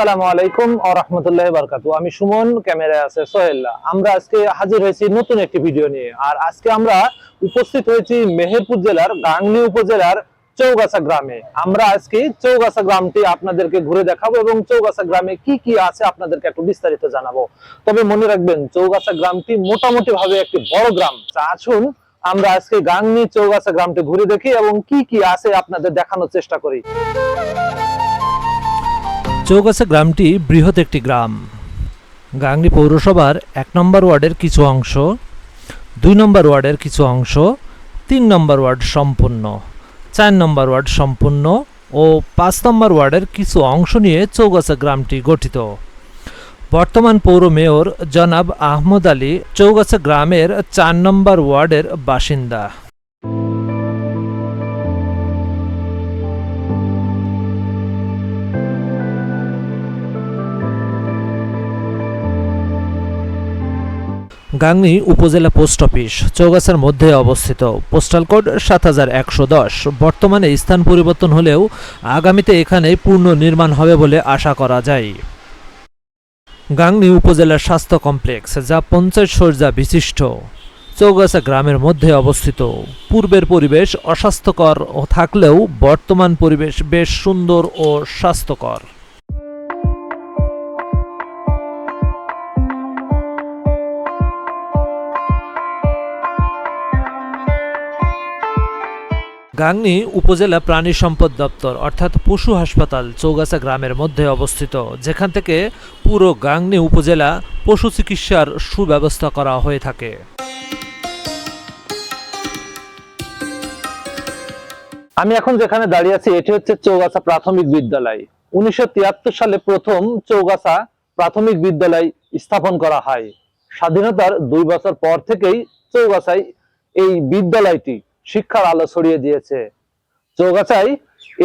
আসসালামু আলাইকুম ও রহমতুল্লাহ বারকাতু আমি সুমন, ক্যামেরায় আছে সোহেল্লা আমরা আজকে হাজির হয়েছি নতুন একটি ভিডিও নিয়ে। আর আজকে আমরা উপস্থিত হয়েছি মেহেরপুর জেলার গাংনী উপজেলার চৌগাছা গ্রামে। আমরা আজকে চৌগাছা গ্রামটি আপনাদেরকে ঘুরে দেখাবো এবং চৌগাছা গ্রামে কি কি আছে আপনাদেরকে একটু বিস্তারিত জানাব। তবে মনে রাখবেন, চৌগাছা গ্রামটি মোটামুটি ভাবে একটি বড় গ্রাম। আসুন, আমরা আজকে গাংনী চৌগাছা গ্রামটি ঘুরে দেখি এবং কি কি আছে আপনাদের দেখানোর চেষ্টা করি। চৌগাছা গ্রামটি বৃহৎ একটি গ্রাম। গাংনী পৌরসভার এক নম্বর ওয়ার্ডের কিছু অংশ, দুই নম্বর ওয়ার্ডের কিছু অংশ, তিন নম্বর ওয়ার্ড সম্পূর্ণ, চার নম্বর ওয়ার্ড সম্পূর্ণ ও পাঁচ নম্বর ওয়ার্ডের কিছু অংশ নিয়ে চৌগাছা গ্রামটি গঠিত। বর্তমান পৌর মেয়র জনাব আহমদ আলী চৌগাছা গ্রামের চার নম্বর ওয়ার্ডের বাসিন্দা। গাংনী উপজেলা পোস্ট অফিস, চৌগাছার মধ্যে অবস্থিত। পোস্টাল কোড সাত হাজার একশো দশ। বর্তমানে স্থান পরিবর্তন হলেও আগামীতে এখানে পূর্ণ নির্মাণ হবে বলে আশা করা যায়। গাংনী উপজেলার স্বাস্থ্য কমপ্লেক্স, যা পঞ্চায়েত সজ্জা বিশিষ্ট। চৌগাছা গ্রামের মধ্যে অবস্থিত। পূর্বের পরিবেশ অস্বাস্থ্যকর থাকলেও বর্তমান পরিবেশ বেশ সুন্দর ও স্বাস্থ্যকর। গাংনী উপজেলা প্রাণী সম্পদ দপ্তর, অর্থাৎ পশু হাসপাতাল চৌগাছা গ্রামের মধ্যে অবস্থিত। যেখান থেকে পুরো গাংনি উপজেলা পশু চিকিৎসার সুব্যবস্থা করা হয়ে থাকে। আমি এখন যেখানে দাঁড়িয়ে আছি, এটি হচ্ছে চৌগাছা প্রাথমিক বিদ্যালয়। উনিশশো তিয়াত্তর সালে প্রথম চৌগাছা প্রাথমিক বিদ্যালয় স্থাপন করা হয়। স্বাধীনতার দুই বছর পর থেকেই চৌগাছায় এই বিদ্যালয়টি শিক্ষার আলো ছড়িয়ে দিয়েছে। চৌগাছায়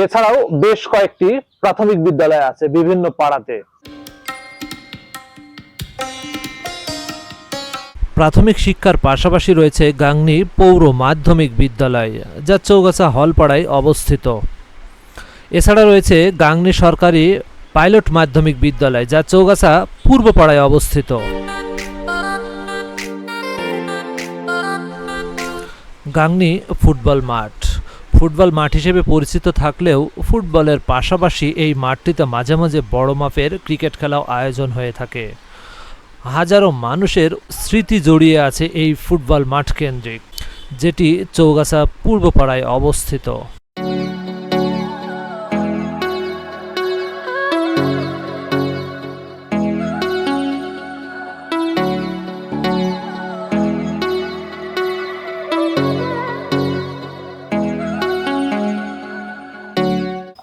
এছাড়াও বেশ কয়েকটি প্রাথমিক বিদ্যালয় আছে বিভিন্ন পাড়াতে। প্রাথমিক শিক্ষার পাশাপাশি রয়েছে গাংনী পৌর মাধ্যমিক বিদ্যালয়, যা চৌগাছা হলপাড়ায় অবস্থিত। এছাড়া রয়েছে গাংনী সরকারি পাইলট মাধ্যমিক বিদ্যালয়, যা চৌগাছা পূর্বপাড়ায় অবস্থিত। গাংনী ফুটবল মাঠ। ফুটবল মাঠ হিসেবে পরিচিত থাকলেও ফুটবলের পাশাপাশি এই মাঠটিতে মাঝে মাঝে বড় মাপের ক্রিকেট খেলাও আয়োজন হয়ে থাকে। হাজারো মানুষের স্মৃতি জড়িয়ে আছে এই ফুটবল মাঠ কেন্দ্রিক, যেটি চৌগাছা পূর্বপাড়ায় অবস্থিত।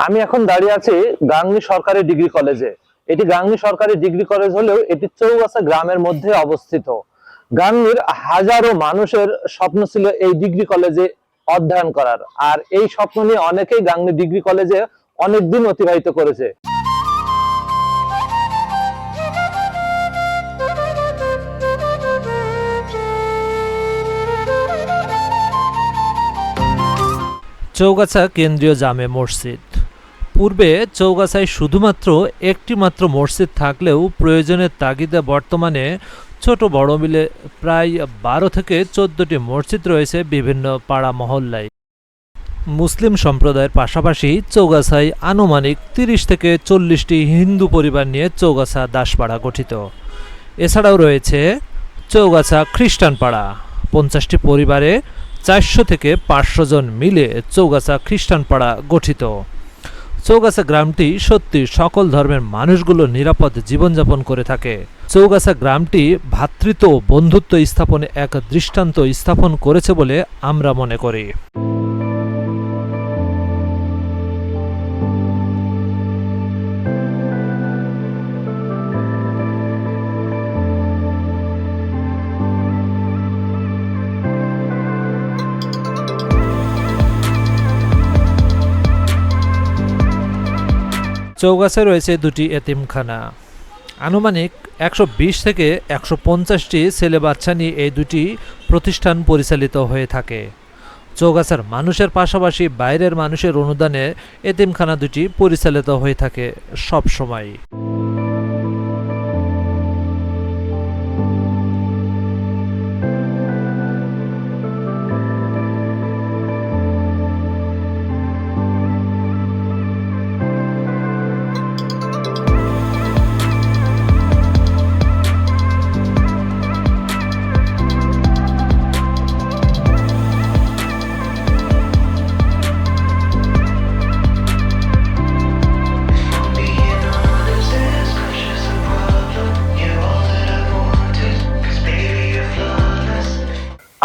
আমি এখন দাঁড়িয়ে আছি গাংনী সরকারি ডিগ্রি কলেজে। এটি গাংনী সরকারি ডিগ্রি কলেজ হলেও এটি চৌগাছা গ্রামের মধ্যে অবস্থিত। গাংনীর হাজারো মানুষের স্বপ্ন ছিল এই ডিগ্রি কলেজে অধ্যয়ন করার। আর এই স্বপ্ন নিয়ে অনেকেই গাংনী ডিগ্রি কলেজে অনেক দিন অতিবাহিত করেছে। চৌগাছা কেন্দ্রীয় জামে মসজিদ। পূর্বে চৌগাছায় শুধুমাত্র একটি মাত্র মসজিদ থাকলেও প্রয়োজনের তাগিদে বর্তমানে ছোট বড় মিলে প্রায় বারো থেকে চোদ্দটি মসজিদ রয়েছে বিভিন্ন পাড়া মহল্লায়। মুসলিম সম্প্রদায়ের পাশাপাশি চৌগাছায় আনুমানিক তিরিশ থেকে চল্লিশটি হিন্দু পরিবার নিয়ে চৌগাছা দাসপাড়া গঠিত। এছাড়াও রয়েছে চৌগাছা খ্রিস্টান পাড়া। পঞ্চাশটি পরিবারে চারশো থেকে পাঁচশো জন মিলে চৌগাছা খ্রিস্টান পাড়া গঠিত। চৌগাছা গ্রামটি সত্যি সকল ধর্মের মানুষগুলো নিরাপদ জীবনযাপন করে থাকে। চৌগাছা গ্রামটি ভ্রাতৃত্ব বন্ধুত্ব স্থাপনে এক দৃষ্টান্ত স্থাপন করেছে বলে আমরা মনে করি। চৌগাছায় রয়েছে দুটি এতিমখানা। আনুমানিক একশো বিশ থেকে একশো পঞ্চাশটি ছেলে বাচ্চা নিয়ে এই দুটি প্রতিষ্ঠান পরিচালিত হয়ে থাকে। চৌগাছার মানুষের পাশাপাশি বাইরের মানুষের অনুদানে এতিমখানা দুটি পরিচালিত হয়ে থাকে সব সময়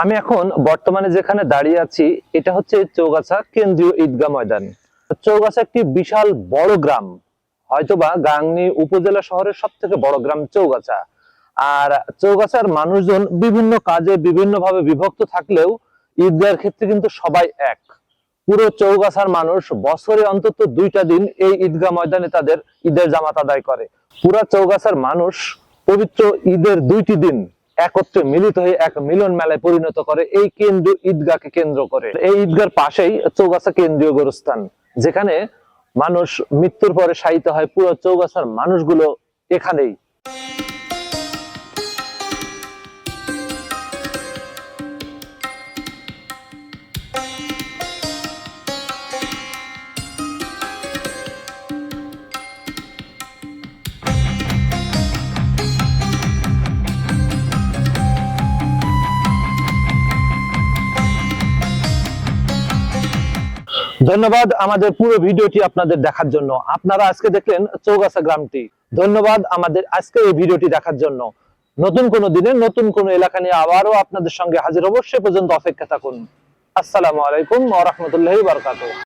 আমি এখন বর্তমানে যেখানে দাঁড়িয়ে আছি, এটা হচ্ছে চৌগাছা কেন্দ্রীয় ঈদগাহ ময়দান। চৌগাছা একটি বিশাল বড় গ্রাম। হয়তোবা গাংনী উপজেলা শহরের সব থেকে বড় গ্রাম চৌগাছা। আর চৌগাছার মানুষজন বিভিন্ন কাজে বিভিন্ন ভাবে বিভক্ত থাকলেও ঈদগাহের ক্ষেত্রে কিন্তু সবাই এক। পুরো চৌগাছার মানুষ বছরে অন্তত দুইটা দিন এই ঈদগাহ ময়দানে তাদের ঈদের জামাত আদায় করে। পুরা চৌগাছার মানুষ পবিত্র ঈদের দুইটি দিন একত্রে মিলিত হয়ে এক মিলন মেলায় পরিণত করে এই কেন্দ্র ঈদগাহকে কেন্দ্র করে। এই ঈদগার পাশেই চৌগাছা কেন্দ্রীয় গোরস্থান, যেখানে মানুষ মৃত্যুর পরে শায়িত হয়। পুরো চৌগাছার মানুষগুলো এখানেই। ধন্যবাদ আমাদের পুরো ভিডিওটি আপনাদের দেখার জন্য। আপনারা আজকে দেখলেন চৌগাছা গ্রামটি। ধন্যবাদ আমাদের আজকে এই ভিডিওটি দেখার জন্য। নতুন কোনো দিনে নতুন কোনো এলাকা নিয়ে আবারও আপনাদের সঙ্গে হাজির অবশ্যই পর্যন্ত অপেক্ষা থাকুন। আসসালামু আলাইকুম রাহমাতুল্লাহি ওয়া বারাকাতুহু।